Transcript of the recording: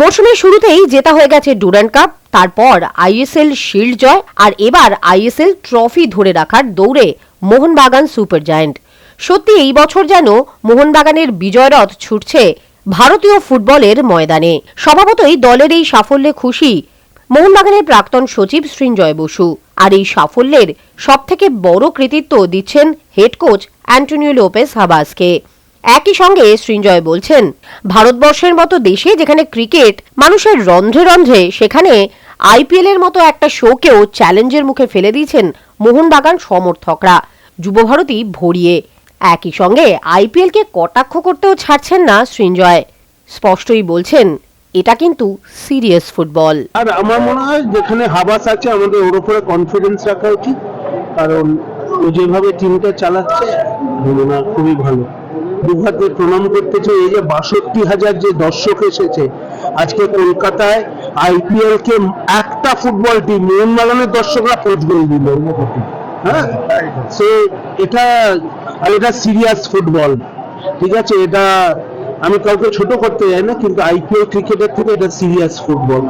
মৌসুমের শুরুতেই জেতা হয়ে গেছে ডুরান্ড কাপ, তারপর আইএসএল শিল্ড জয়, আর এবার আইএসএল ট্রফি ধরে রাখার দৌড়ে মোহনবাগান সুপার জায়ান্ট। সত্যি এই বছর যেন মোহনবাগানের বিজয়রথ ছুটছে ভারতীয় ফুটবলের ময়দানে। স্বভাবতই দলের এই সাফল্যে খুশি মোহনবাগানের প্রাক্তন সচিব সৃঞ্জয় বসু। আর এই সাফল্যের সবথেকে বড় কৃতিত্ব দিচ্ছেন হেড কোচ অ্যান্টনিও লোপেস হাবাসকে। একই সঙ্গে সৃঞ্জয় বলছেন, ভারতবর্ষের মতো দেশে যেখানে ক্রিকেট মানুষের রন্ধ্রে রন্ধ্রে, সেখানে আইপিএল এর মতো একটা শোকেও চ্যালেঞ্জের মুখে ফেলে দিয়েছেন মোহনবাগান সমর্থকরা। যুবভারতী ভরিয়ে। একই সঙ্গে আইপিএল কে কটাক্ষ করতেও ছাড়ছেন না সৃঞ্জয় স্পষ্টই বলছেন, এটা কিন্তু সিরিয়াস ফুটবল। আর আমার মনে হয় যেখানে হাবাস আছে, আমাদের ওর উপরে কনফিডেন্স রাখা উচিত। কারণ ও যেভাবে টিমটা চালাচ্ছে খুবই ভালো। দুহাতে প্রণাম করতে চাই এই যে বাষট্টি হাজার যে দর্শক এসেছে, আজকে কলকাতায় আইপিএল কে একটা ফুটবল টিম মোহনবাগানের দর্শকরা কোচ গোল দিল হ্যাঁ? এটা, আর এটা সিরিয়াস ফুটবল, ঠিক আছে? এটা আমি কাউকে ছোট করতে যাই না, কিন্তু আইপিএল ক্রিকেটের থেকে এটা সিরিয়াস ফুটবল।